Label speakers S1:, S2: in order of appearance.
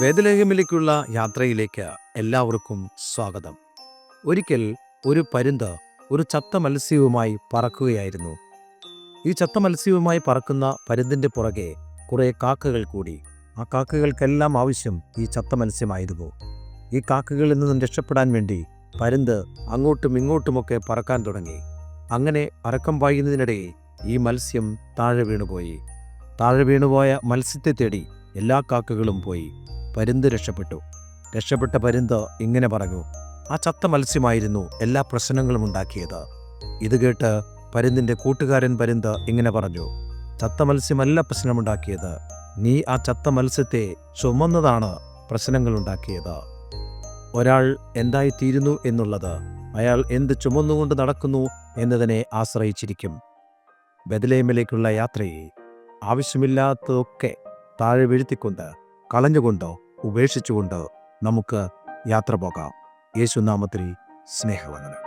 S1: വേദലേഖമിലേക്കുള്ള യാത്രയിലേക്ക് എല്ലാവർക്കും സ്വാഗതം. ഒരിക്കൽ ഒരു പരുന്ത് ഒരു ചത്ത മത്സ്യവുമായി പറക്കുകയായിരുന്നു. ഈ ചത്ത മത്സ്യവുമായി പറക്കുന്ന പരുന്തിന്റെ പുറകെ കുറേ കാക്കകൾ കൂടി. ആ കാക്കകൾക്കെല്ലാം ആവശ്യം ഈ ചത്ത മത്സ്യമായിരുന്നു. ഈ കാക്കകളിൽ നിന്നും രക്ഷപ്പെടാൻ വേണ്ടി പരുന്ത് അങ്ങോട്ടും ഇങ്ങോട്ടുമൊക്കെ പറക്കാൻ തുടങ്ങി. അങ്ങനെ പറക്കം പായുന്നതിനിടയിൽ ഈ മത്സ്യം താഴെ വീണുപോയി. താഴെ വീണുപോയ മത്സ്യത്തെ തേടി എല്ലാ കാക്കകളും പോയി. പരുന്ത് രക്ഷപ്പെട്ടു. രക്ഷപ്പെട്ട പരുന്ത് ഇങ്ങനെ പറഞ്ഞു ആ ചത്ത മത്സ്യമായിരുന്നു എല്ലാ പ്രശ്നങ്ങളും ഉണ്ടാക്കിയത്. ഇത് കേട്ട് പരുന്തിന്റെ കൂട്ടുകാരൻ പരുന്ത് ഇങ്ങനെ പറഞ്ഞു ചത്ത മത്സ്യമല്ല പ്രശ്നമുണ്ടാക്കിയത്. നീ ആ ചത്ത മത്സ്യത്തെ ചുമന്നതാണ് പ്രശ്നങ്ങളുണ്ടാക്കിയത് ഒരാൾ എന്തായിത്തീരുന്നു എന്നുള്ളത് അയാൾ എന്ത് ചുമന്നുകൊണ്ട് നടക്കുന്നു എന്നതിനെ ആശ്രയിച്ചിരിക്കും. ബദലേമിലേക്കുള്ള യാത്രയെ ആവശ്യമില്ലാത്തതൊക്കെ താഴെ വീഴ്ത്തിക്കൊണ്ട് കളഞ്ഞുകൊണ്ടോ ഉപേക്ഷിച്ചുകൊണ്ട് നമുക്ക് യാത്ര പോകാം. യേശുനാമത്തിൽ സ്നേഹവന്ദനം.